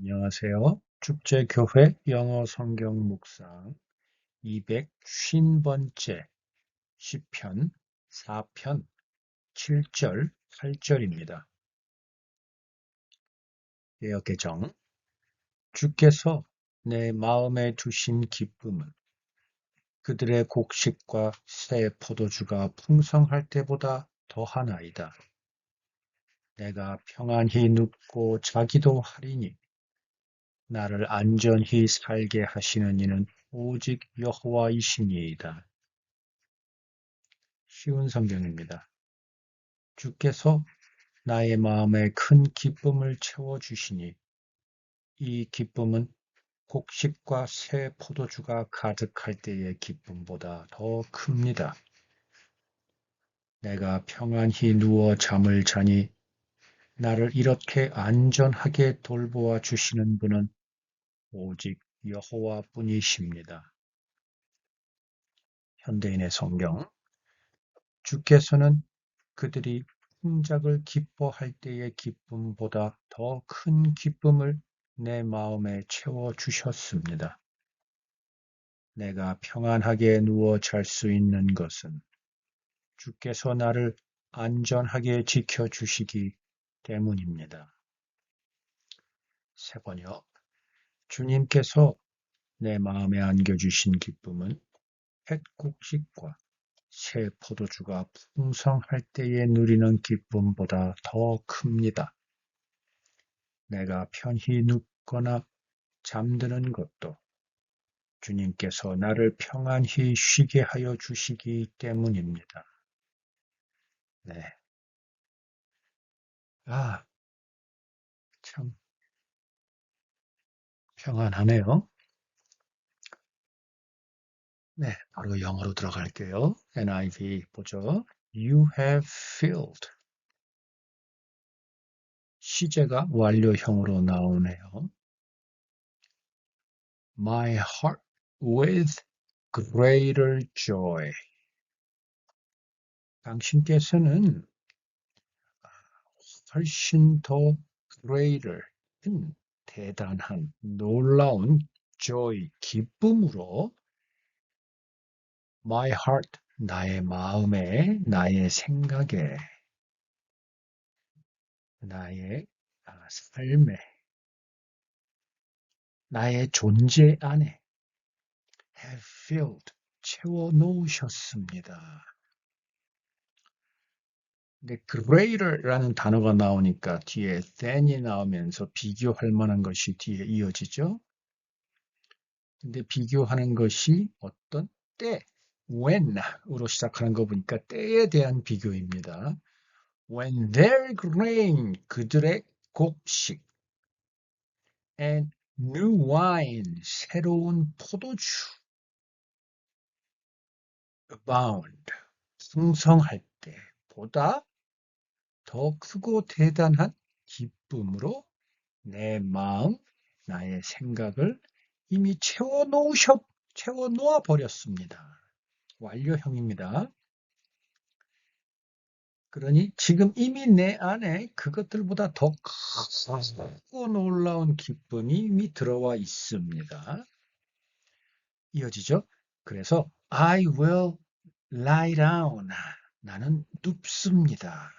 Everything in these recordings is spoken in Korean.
안녕하세요. 축제교회 영어 성경 묵상 250번째 시편 4편 7절 8절입니다. 예어 개정 주께서 내 마음에 두신 기쁨은 그들의 곡식과 새 포도주가 풍성할 때보다 더하나이다. 내가 평안히 눕고 자기도 하리니 나를 안전히 살게 하시는 이는 오직 여호와이시니이다. 쉬운 성경입니다. 주께서 나의 마음에 큰 기쁨을 채워 주시니 이 기쁨은 곡식과 새 포도주가 가득할 때의 기쁨보다 더 큽니다. 내가 평안히 누워 잠을 자니 나를 이렇게 안전하게 돌보아 주시는 분은 오직 여호와뿐이십니다. 현대인의 성경 주께서는 그들이 풍작을 기뻐할 때의 기쁨보다 더 큰 기쁨을 내 마음에 채워 주셨습니다. 내가 평안하게 누워 잘 수 있는 것은 주께서 나를 안전하게 지켜 주시기 때문입니다. 세 번역 주님께서 내 마음에 안겨주신 기쁨은 햇국식과 새 포도주가 풍성할 때에 누리는 기쁨보다 더 큽니다. 내가 편히 눕거나 잠드는 것도 주님께서 나를 평안히 쉬게 하여 주시기 때문입니다. 네. 아, 참 평안하네요. 네, 바로 영어로 들어갈게요. NIV 보죠. You have filled. 시제가 완료형으로 나오네요. My heart with greater joy. 당신께서는 훨씬 더 greater, 대단한, 놀라운 joy, 기쁨으로 my heart, 나의 마음에, 나의 생각에, 나의 아, 삶에, 나의 존재 안에 have filled, 채워 놓으셨습니다. 근데 greater라는 단어가 나오니까 뒤에 than이 나오면서 비교할 만한 것이 뒤에 이어지죠. 근데 비교하는 것이 어떤 때, when으로 시작하는 거 보니까 때에 대한 비교입니다. When their grain, 그들의 곡식, and new wine, 새로운 포도주, abound, 풍성할 때 보다 더 크고 대단한 기쁨으로 내 마음, 나의 생각을 이미 채워 놓으셨, 채워 놓아 버렸습니다. 완료형입니다. 그러니 지금 이미 내 안에 그것들보다 더 크고 놀라운 기쁨이 이미 들어와 있습니다. 이어지죠? 그래서 I will lie down. 나는 눕습니다.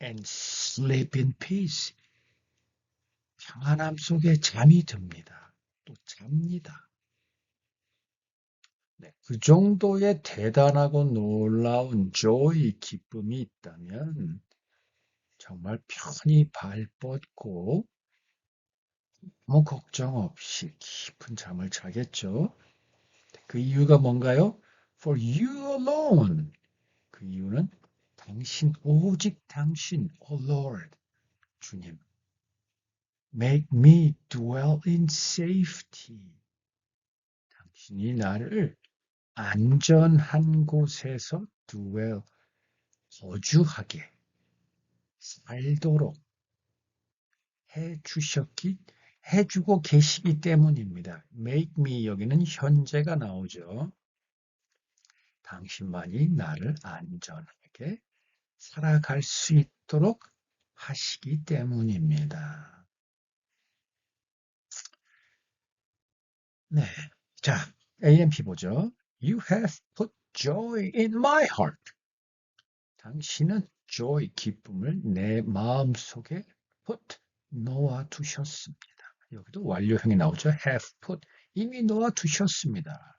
And sleep in peace. 평안함 속에 잠이 듭니다. 또 잡니다. 네, 그 정도의 대단하고 놀라운 joy, 기쁨이 있다면 정말 편히 발 뻗고 아무 걱정 없이 깊은 잠을 자겠죠. 그 이유가 뭔가요? For you alone. 그 이유는 당신, 오직 당신, O Lord, 주님. Make me dwell in safety. 당신이 나를 안전한 곳에서 dwell, 거주하게, 살도록 해 주셨기, 해 주고 계시기 때문입니다. Make me 여기는 현재가 나오죠. 당신만이 나를 안전하게 살아갈 수 있도록 하시기 때문입니다. 네. 자, AMP 보죠. You have put joy in my heart. 당신은 joy, 기쁨을 내 마음 속에 put, 놓아 두셨습니다. 여기도 완료형이 나오죠. have put, 이미 놓아 두셨습니다.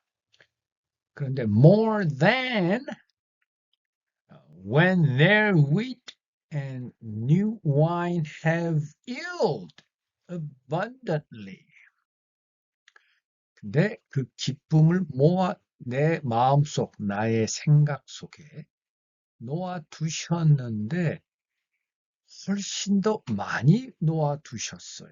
그런데 more than when their wheat and new wine have yield abundantly. 근데 그 기쁨을 모아 내 마음속, 나의 생각 속에 놓아 두셨는데 훨씬 더 많이 놓아 두셨어요.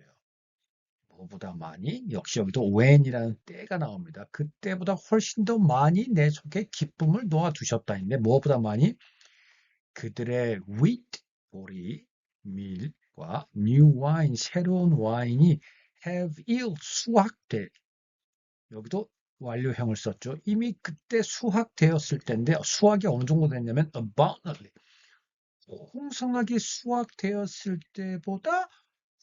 뭐보다 많이? 역시 여기도 when이라는 때가 나옵니다. 그때보다 훨씬 더 많이 내 속에 기쁨을 놓아 두셨다인데 무엇보다 많이? 그들의 wheat, 보리, 밀과 new wine, 새로운 와인이 have yield, 수확돼. 여기도 완료형을 썼죠. 이미 그때 수확되었을 때인데 수확이 어느 정도 됐냐면 abundantly. 풍성하게 수확되었을 때보다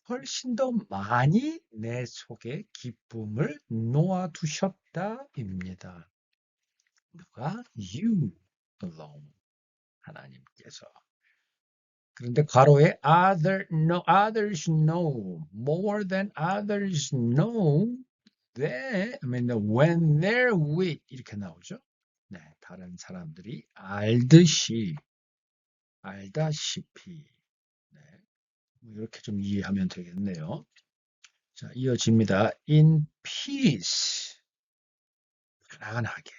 훨씬 더 많이 내 속에 기쁨을 놓아두셨다입니다. 누가? You alone. 하나님께서. 그런데 괄호에 other, no, others know more than others know that, I mean, when they're with 이렇게 나오죠. 네, 다른 사람들이 알듯이 알다시피 네, 이렇게 좀 이해하면 되겠네요. 자, 이어집니다. In peace 편안하게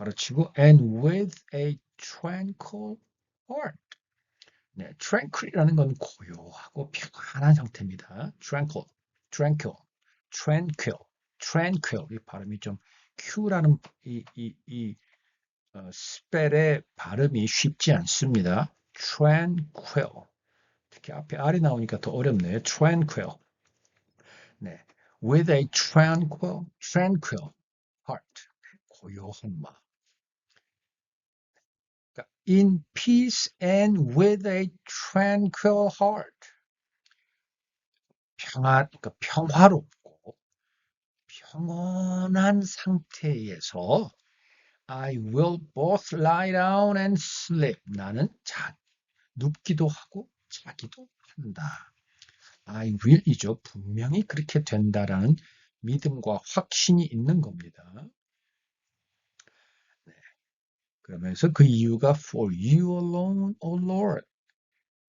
가르치고 and with a tranquil heart. 네, tranquil이라는 건 고요하고 평안한 상태입니다. tranquil, tranquil, tranquil, tranquil. 이 발음이 좀 Q라는 이, 이, 이 어, 스펠의 발음이 쉽지 않습니다. tranquil. 특히 앞에 R이 나오니까 더 어렵네요. tranquil. 네. with a tranquil, tranquil heart. 고요한 마음. In peace and with a tranquil heart. 평안, 그러니까 평화롭고 평온한 상태에서 I will both lie down and sleep. 나는 자, 눕기도 하고 자기도 한다. I will이죠. 분명히 그렇게 된다라는 믿음과 확신이 있는 겁니다. 네. 그러면서 그 이유가 for you alone, O Lord.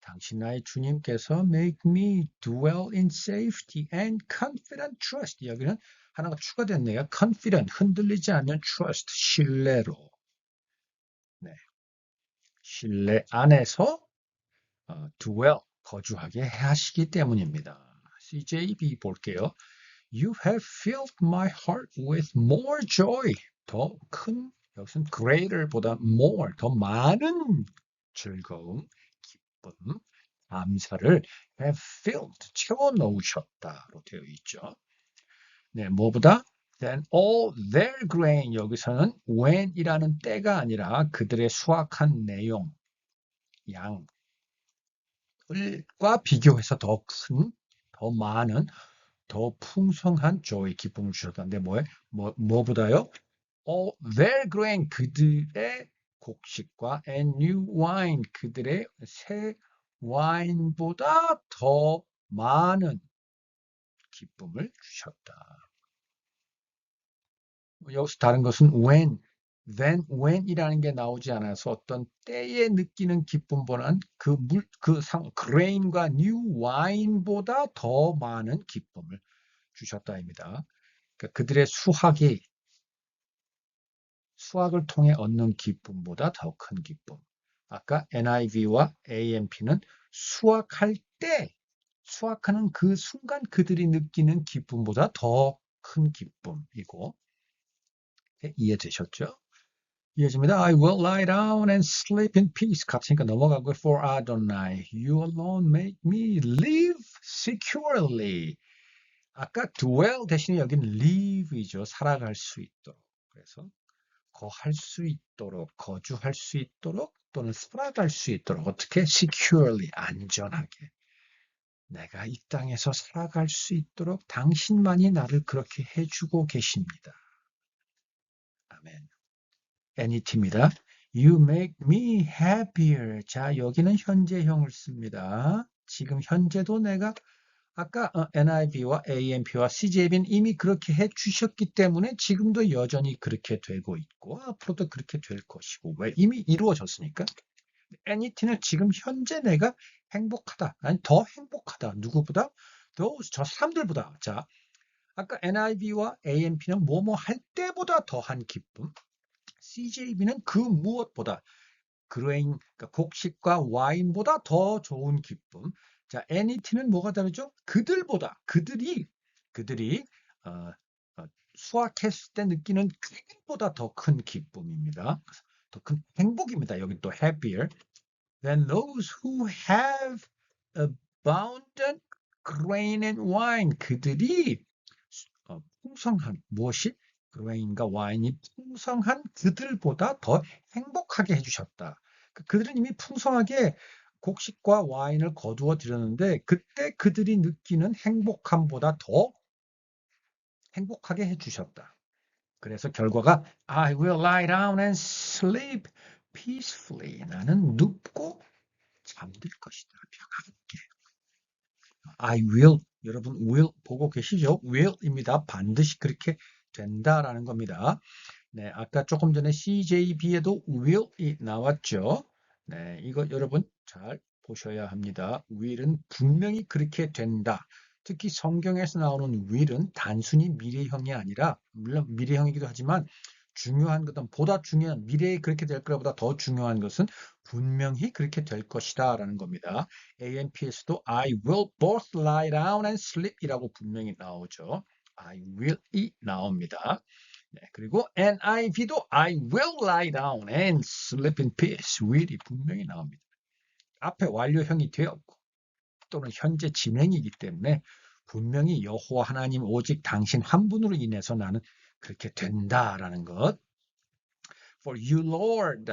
당신 나의 주님께서 make me dwell in safety and confident trust. 여기는 하나가 추가됐네요. confident, 흔들리지 않는 trust, 신뢰로. 네. 신뢰 안에서 어, dwell, 거주하게 하시기 때문입니다. CJB 볼게요. You have filled my heart with more joy. 더 큰, 여기서는 greater보다 more, 더 많은 즐거움, 기쁨, 감사를 have filled, 채워 넣으셨다로 되어 있죠. 네, 뭐보다 then all their grain 여기서는 when이라는 때가 아니라 그들의 수확한 내용, 양 과 비교해서 더 큰, 더 많은, 더 풍성한 joy 기쁨을 주셨다는데 뭐에 뭐 뭐보다요? All their grain 그들의 곡식과 and new wine 그들의 새 와인보다 더 많은 기쁨을 주셨다. 여기서 다른 것은 when, then, when이라는 게 나오지 않아서 어떤 때에 느끼는 기쁨보다는 그 물, 그 상, grain과 new wine보다 더 많은 기쁨을 주셨다입니다. 그러니까 그들의 수확이 수확을 통해 얻는 기쁨보다 더 큰 기쁨. 아까 NIV와 AMP는 수확할 때, 수확하는 그 순간 그들이 느끼는 기쁨보다 더 큰 기쁨이고, 네, 이해되셨죠? 이어집니다. I will lie down and sleep in peace. 같으니까 넘어가고 for Adonai, you alone make me live securely. 아까 dwell 대신에 여기는 live이죠. 살아갈 수 있도록. 그래서 거할 수 있도록, 거주할 수 있도록 또는 살아갈 수 있도록 어떻게 securely 안전하게. 내가 이 땅에서 살아갈 수 있도록 당신만이 나를 그렇게 해주고 계십니다. 아멘. anyt입니다. You make me happier. 자, 여기는 현재형을 씁니다. 지금 현재도 내가 아까 어, NIV와 AMP와 CJB는 이미 그렇게 해 주셨기 때문에 지금도 여전히 그렇게 되고 있고 앞으로도 그렇게 될 것이고 왜 이미 이루어졌으니까 anyth는 지금 현재 내가 행복하다 아니 더 행복하다. 누구보다? those 저 사람들보다. 자 아까 NIV와 AMP는 뭐뭐 할 때보다 더한 기쁨 CJB는 그 무엇보다 그레인 그러니까 곡식과 와인보다 더 좋은 기쁨 자, anyt는 뭐가 다르죠? 그들보다 그들이 그들이 어, 어, 수확했을 때 느끼는 그들보다 더 큰 기쁨입니다. 더 큰 행복입니다. 여기 또 happier than those who have abundant grain and wine. 그들이 어, 풍성한 무엇이 grain과 와인이 풍성한 그들보다 더 행복하게 해주셨다. 그, 그들은 이미 풍성하게 곡식과 와인을 거두어 드렸는데 그때 그들이 느끼는 행복함보다 더 행복하게 해주셨다. 그래서 결과가 I will lie down and sleep peacefully. 나는 눕고 잠들 것이다. 평안하게. I will. 여러분 will 보고 계시죠? will입니다. 반드시 그렇게 된다라는 겁니다. 네, 아까 조금 전에 CJB에도 will이 나왔죠. 네, 이거 여러분 잘 보셔야 합니다. will은 분명히 그렇게 된다. 특히 성경에서 나오는 will은 단순히 미래형이 아니라 물론 미래형이기도 하지만 중요한 것은 보다 중요한 미래에 그렇게 될 거보다 더 중요한 것은 분명히 그렇게 될 것이다 라는 겁니다. AMP에서도 I will both lie down and sleep 이라고 분명히 나오죠. I will이 나옵니다. 네, 그리고 NIV도 I will lie down and sleep in peace. will이 분명히 나옵니다. 앞에 완료형이 되었고 또는 현재 진행이기 때문에 분명히 여호와 하나님 오직 당신 한 분으로 인해서 나는 그렇게 된다라는 것. For you, Lord,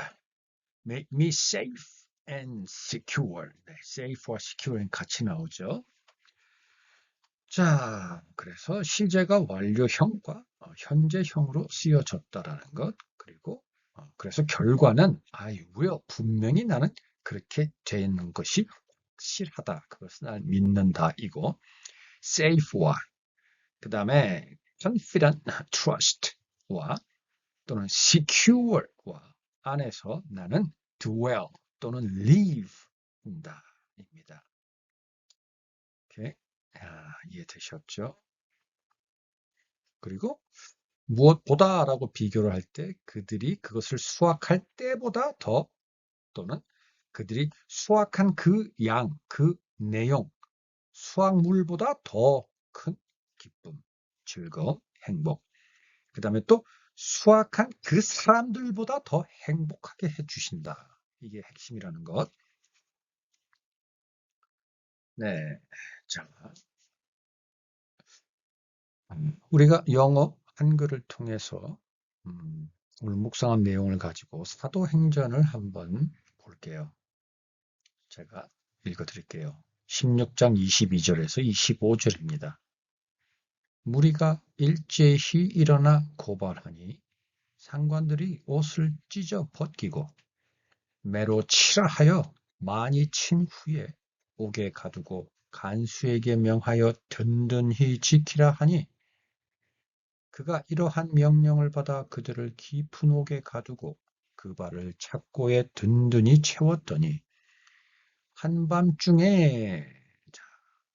make me safe and secure. 네, safe와 secure는 같이 나오죠. 자, 그래서 시제가 완료형과 어, 현재형으로 쓰여졌다라는 것. 그리고 어, 그래서 결과는 will 분명히 나는 그렇게 되는 것이 확실하다. 그것은 날 믿는다 이고 safe와 그 다음에 confident trust와 또는 secure와 안에서 나는 dwell 또는 live입니다. 아, 이해되셨죠? 그리고 무엇보다라고 비교를 할 때 그들이 그것을 수확할 때보다 더 또는 그들이 수확한 그 양, 그 내용, 수확물보다 더 큰 기쁨, 즐거움, 행복. 그 다음에 또 수확한 그 사람들보다 더 행복하게 해주신다. 이게 핵심이라는 것. 네. 자. 음, 우리가 영어, 한글을 통해서, 음, 오늘 묵상한 내용을 가지고 사도행전을 한번 볼게요. 제가 읽어드릴게요. 16장 22절에서 25절입니다. 무리가 일제히 일어나 고발하니 상관들이 옷을 찢어 벗기고 매로 치라 하여 많이 친 후에 옥에 가두고 간수에게 명하여 든든히 지키라 하니 그가 이러한 명령을 받아 그들을 깊은 옥에 가두고 그 발을 착고에 든든히 채웠더니 한밤중에 자,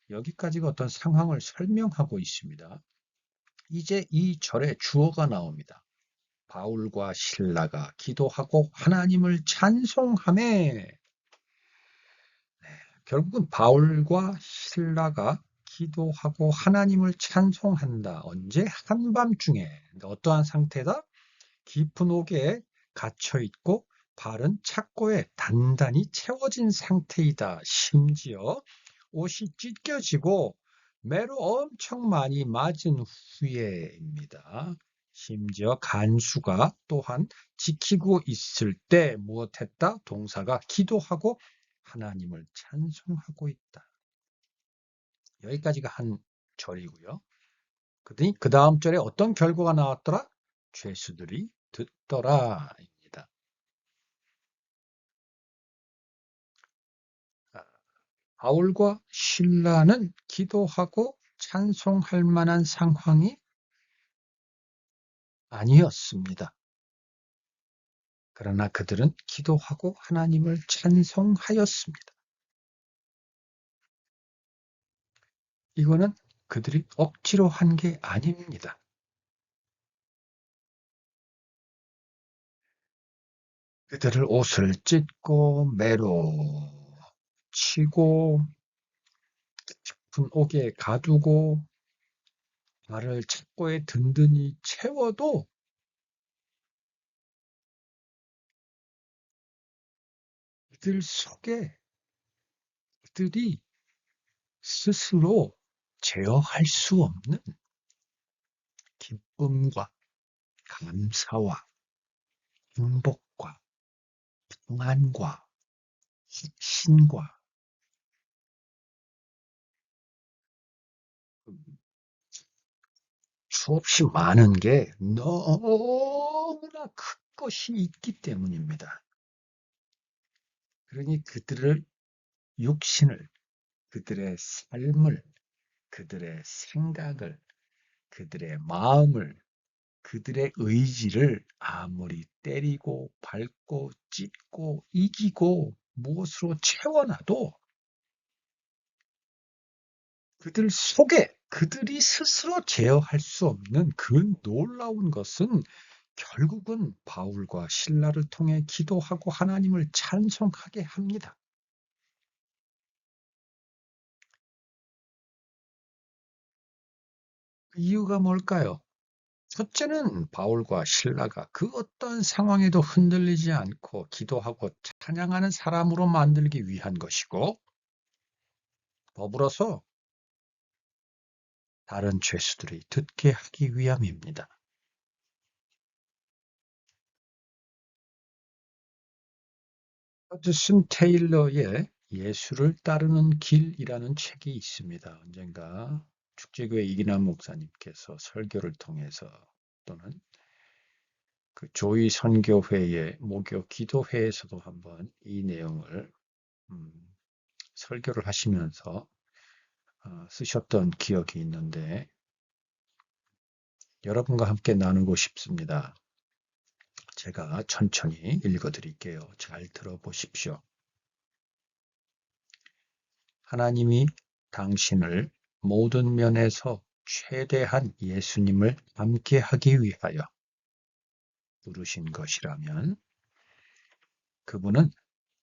여기까지가 어떤 상황을 설명하고 있습니다. 이제 이 절에 주어가 나옵니다. 바울과 신라가 기도하고 하나님을 찬송함에 네, 결국은 바울과 신라가 기도하고 하나님을 찬송한다. 언제? 한밤중에 어떠한 상태다? 깊은 옥에 갇혀 있고 발은 착고에 단단히 채워진 상태이다. 심지어 옷이 찢겨지고 매로 엄청 많이 맞은 후에입니다. 심지어 간수가 또한 지키고 있을 때 무엇했다? 동사가 기도하고 하나님을 찬송하고 있다. 여기까지가 한 절이고요. 그더니 그 다음 절에 어떤 결과가 나왔더라? 죄수들이 듣더라. 입니다. 아, 바울과 신라는 기도하고 찬송할 만한 상황이 아니었습니다. 그러나 그들은 기도하고 하나님을 찬송하였습니다. 이거는 그들이 억지로 한 게 아닙니다. 그들을 옷을 찢고 매로 치고 깊은 옥에 가두고 발을 착고에 든든히 채워도 들 속에 그들이 스스로 제어할 수 없는 기쁨과 감사와 행복과 평안과 신과 수없이 많은 게 너무나 큰 것이 있기 때문입니다. 그러니 그들을 육신을 그들의 삶을 그들의 생각을 그들의 마음을 그들의 의지를 아무리 때리고 밟고 찢고 이기고 무엇으로 채워놔도 그들 속에 그들이 스스로 제어할 수 없는 그 놀라운 것은 결국은 바울과 신라를 통해 기도하고 하나님을 찬송하게 합니다. 그 이유가 뭘까요? 첫째는 바울과 신라가 그 어떤 상황에도 흔들리지 않고 기도하고 찬양하는 사람으로 만들기 위한 것이고 더불어서 다른 죄수들이 듣게 하기 위함입니다. 허드슨 테일러의 예수를 따르는 길이라는 책이 있습니다. 언젠가 축제교회 이기남 목사님께서 설교를 통해서 또는 그 조이 선교회의 목요 기도회에서도 한번 이 내용을 음, 설교를 하시면서 어, 쓰셨던 기억이 있는데 여러분과 함께 나누고 싶습니다. 제가 천천히 읽어드릴게요. 잘 들어보십시오. 하나님이 당신을 모든 면에서 최대한 예수님을 함께하기 위하여 부르신 것이라면 그분은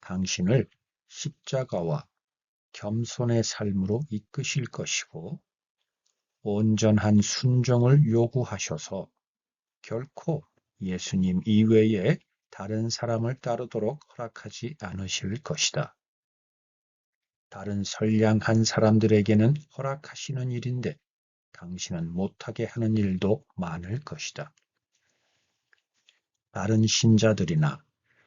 당신을 십자가와 겸손의 삶으로 이끄실 것이고 온전한 순종을 요구하셔서 결코 예수님 이외에 다른 사람을 따르도록 허락하지 않으실 것이다. 다른 선량한 사람들에게는 허락하시는 일인데 당신은 못하게 하는 일도 많을 것이다. 다른 신자들이나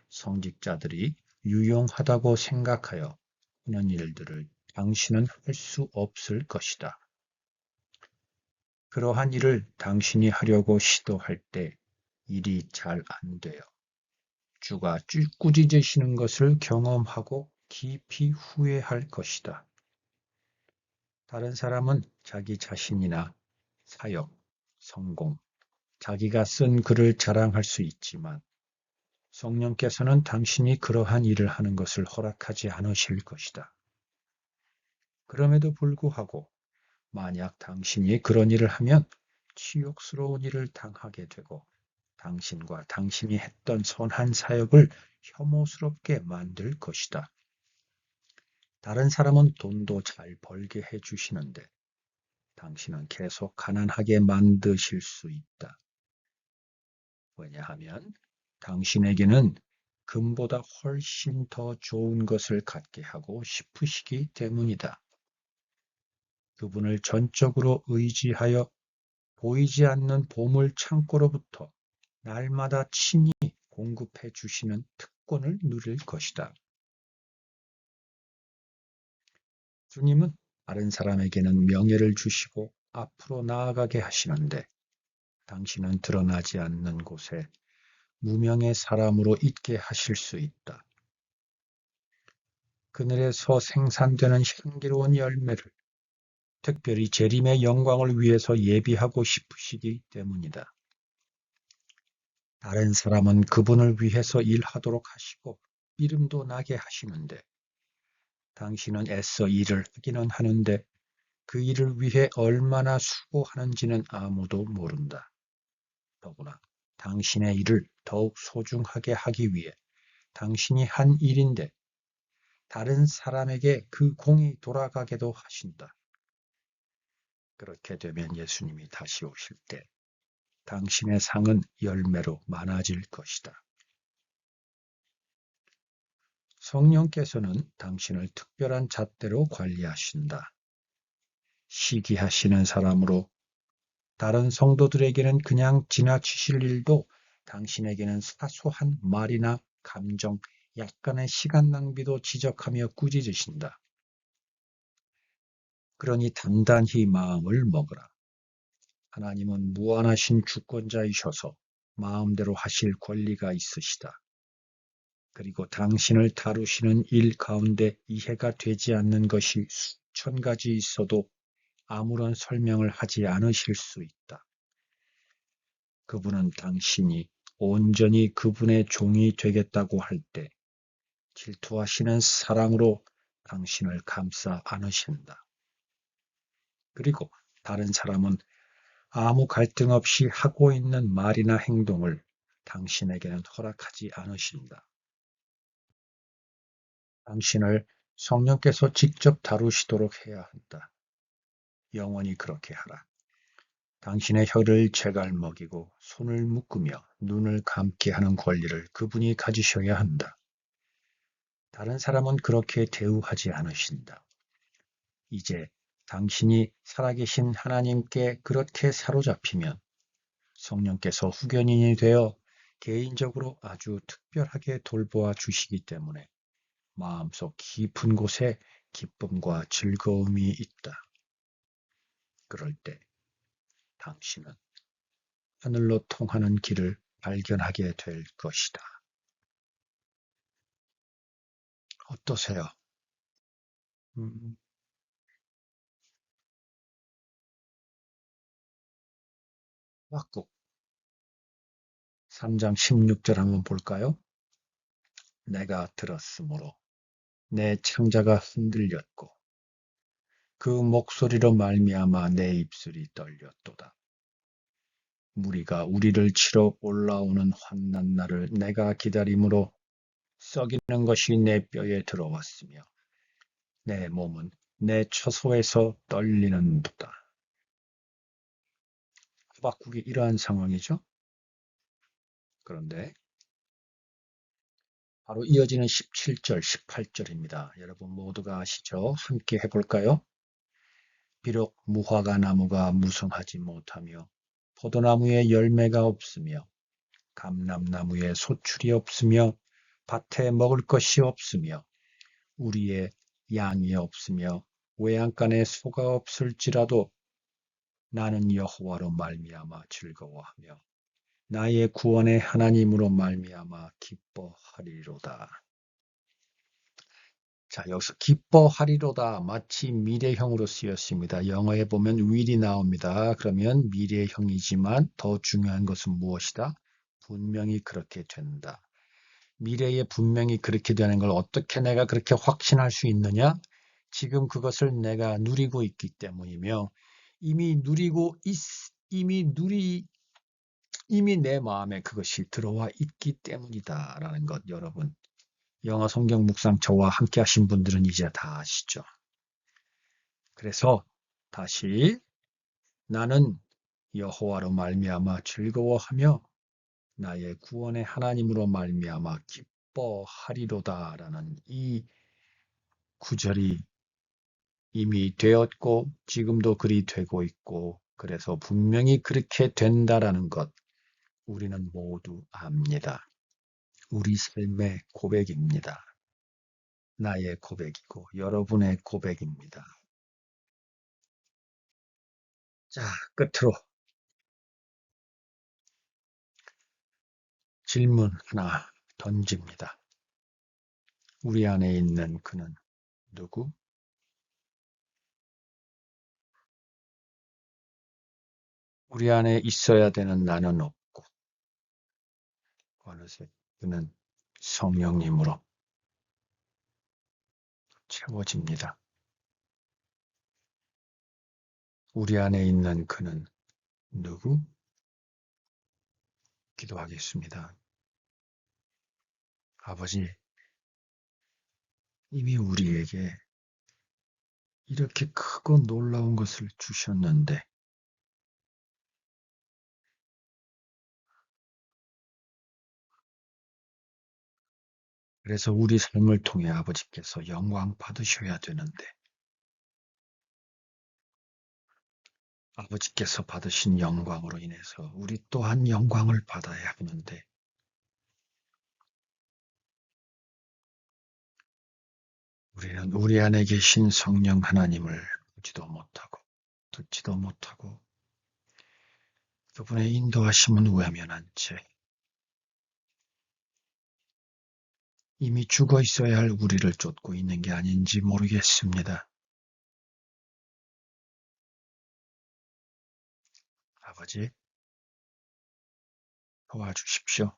성직자들이 유용하다고 생각하여 하는 일들을 당신은 할 수 없을 것이다. 그러한 일을 당신이 하려고 시도할 때 일이 잘 안 돼요. 주가 꾸짖으시는 것을 경험하고 깊이 후회할 것이다. 다른 사람은 자기 자신이나 사역, 성공, 자기가 쓴 글을 자랑할 수 있지만 성령께서는 당신이 그러한 일을 하는 것을 허락하지 않으실 것이다. 그럼에도 불구하고 만약 당신이 그런 일을 하면 치욕스러운 일을 당하게 되고 당신과 당신이 했던 선한 사역을 혐오스럽게 만들 것이다. 다른 사람은 돈도 잘 벌게 해 주시는데 당신은 계속 가난하게 만드실 수 있다. 왜냐하면 당신에게는 금보다 훨씬 더 좋은 것을 갖게 하고 싶으시기 때문이다. 그분을 전적으로 의지하여 보이지 않는 보물 창고로부터 날마다 친히 공급해 주시는 특권을 누릴 것이다. 주님은 다른 사람에게는 명예를 주시고 앞으로 나아가게 하시는데 당신은 드러나지 않는 곳에 무명의 사람으로 있게 하실 수 있다. 그늘에서 생산되는 향기로운 열매를 특별히 재림의 영광을 위해서 예비하고 싶으시기 때문이다. 다른 사람은 그분을 위해서 일하도록 하시고 이름도 나게 하시는데 당신은 애써 일을 하기는 하는데 그 일을 위해 얼마나 수고하는지는 아무도 모른다. 더구나 당신의 일을 더욱 소중하게 하기 위해 당신이 한 일인데 다른 사람에게 그 공이 돌아가게도 하신다. 그렇게 되면 예수님이 다시 오실 때 당신의 상은 열매로 많아질 것이다. 성령께서는 당신을 특별한 잣대로 관리하신다. 시기하시는 사람으로 다른 성도들에게는 그냥 지나치실 일도 당신에게는 사소한 말이나 감정, 약간의 시간 낭비도 지적하며 꾸짖으신다. 그러니 단단히 마음을 먹으라. 하나님은 무한하신 주권자이셔서 마음대로 하실 권리가 있으시다. 그리고 당신을 다루시는 일 가운데 이해가 되지 않는 것이 수천 가지 있어도 아무런 설명을 하지 않으실 수 있다. 그분은 당신이 온전히 그분의 종이 되겠다고 할 때 질투하시는 사랑으로 당신을 감싸 안으신다. 그리고 다른 사람은 아무 갈등 없이 하고 있는 말이나 행동을 당신에게는 허락하지 않으신다. 당신을 성령께서 직접 다루시도록 해야 한다. 영원히 그렇게 하라. 당신의 혀를 제갈 먹이고 손을 묶으며 눈을 감게 하는 권리를 그분이 가지셔야 한다. 다른 사람은 그렇게 대우하지 않으신다. 이제 당신이 살아계신 하나님께 그렇게 사로잡히면 성령께서 후견인이 되어 개인적으로 아주 특별하게 돌보아 주시기 때문에 마음속 깊은 곳에 기쁨과 즐거움이 있다. 그럴 때 당신은 하늘로 통하는 길을 발견하게 될 것이다. 어떠세요? 음, 확국 3장 16절 한번 볼까요? 내가 들었으므로 내 창자가 흔들렸고 그 목소리로 말미암아 내 입술이 떨렸도다. 무리가 우리를 치러 올라오는 환난 날을 내가 기다림으로 썩이는 것이 내 뼈에 들어왔으며 내 몸은 내 처소에서 떨리는 도다. 하박국이 이러한 상황이죠. 그런데 바로 이어지는 17절, 18절입니다. 여러분 모두가 아시죠? 함께 해볼까요? 비록 무화과 나무가 무성하지 못하며 포도나무에 열매가 없으며 감람나무에 소출이 없으며 밭에 먹을 것이 없으며 우리의 양이 없으며 외양간에 소가 없을지라도 나는 여호와로 말미암아 즐거워하며 나의 구원의 하나님으로 말미암아 기뻐하리로다. 자, 여기서 기뻐하리로다 마치 미래형으로 쓰였습니다. 영어에 보면 will이 나옵니다. 그러면 미래형이지만 더 중요한 것은 무엇이다? 분명히 그렇게 된다. 미래에 분명히 그렇게 되는 걸 어떻게 내가 그렇게 확신할 수 있느냐? 지금 그것을 내가 누리고 있기 때문이며 이미 누리고 있, 이미 누리 이미 내 마음에 그것이 들어와 있기 때문이다라는 것 여러분 영어 성경 묵상 저와 함께 하신 분들은 이제 다 아시죠. 그래서 다시 나는 여호와로 말미암아 즐거워하며 나의 구원의 하나님으로 말미암아 기뻐하리로다라는 이 구절이 이미 되었고 지금도 그리 되고 있고 그래서 분명히 그렇게 된다라는 것 우리는 모두 압니다. 우리 삶의 고백입니다. 나의 고백이고 여러분의 고백입니다. 자, 끝으로 질문 하나 던집니다. 우리 안에 있는 그는 누구? 우리 안에 있어야 되는 나는 없고 어느새 그는 성령님으로 채워집니다. 우리 안에 있는 그는 누구? 기도하겠습니다. 아버지, 이미 우리에게 이렇게 크고 놀라운 것을 주셨는데 그래서 우리 삶을 통해 아버지께서 영광 받으셔야 되는데 아버지께서 받으신 영광으로 인해서 우리 또한 영광을 받아야 하는데 우리는 우리 안에 계신 성령 하나님을 보지도 못하고 듣지도 못하고 그분의 인도하심은 외면한 채 이미 죽어 있어야 할 우리를 쫓고 있는 게 아닌지 모르겠습니다. 아버지, 도와주십시오.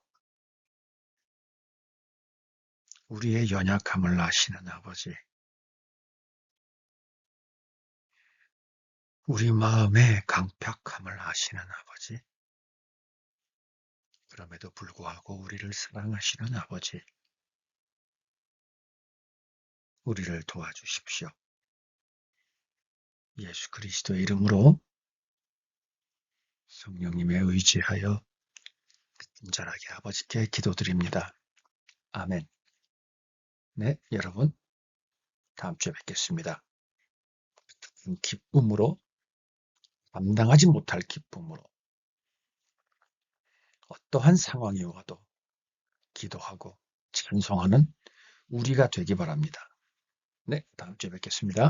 우리의 연약함을 아시는 아버지, 우리 마음의 강팍함을 아시는 아버지, 그럼에도 불구하고 우리를 사랑하시는 아버지, 우리를 도와주십시오. 예수 그리스도의 이름으로 성령님의 의지하여 친절하게 아버지께 기도드립니다. 아멘. 네, 여러분. 다음 주에 뵙겠습니다. 기쁨으로, 감당하지 못할 기쁨으로, 어떠한 상황이 와도 기도하고 찬송하는 우리가 되기 바랍니다. 네, 다음 주에 뵙겠습니다.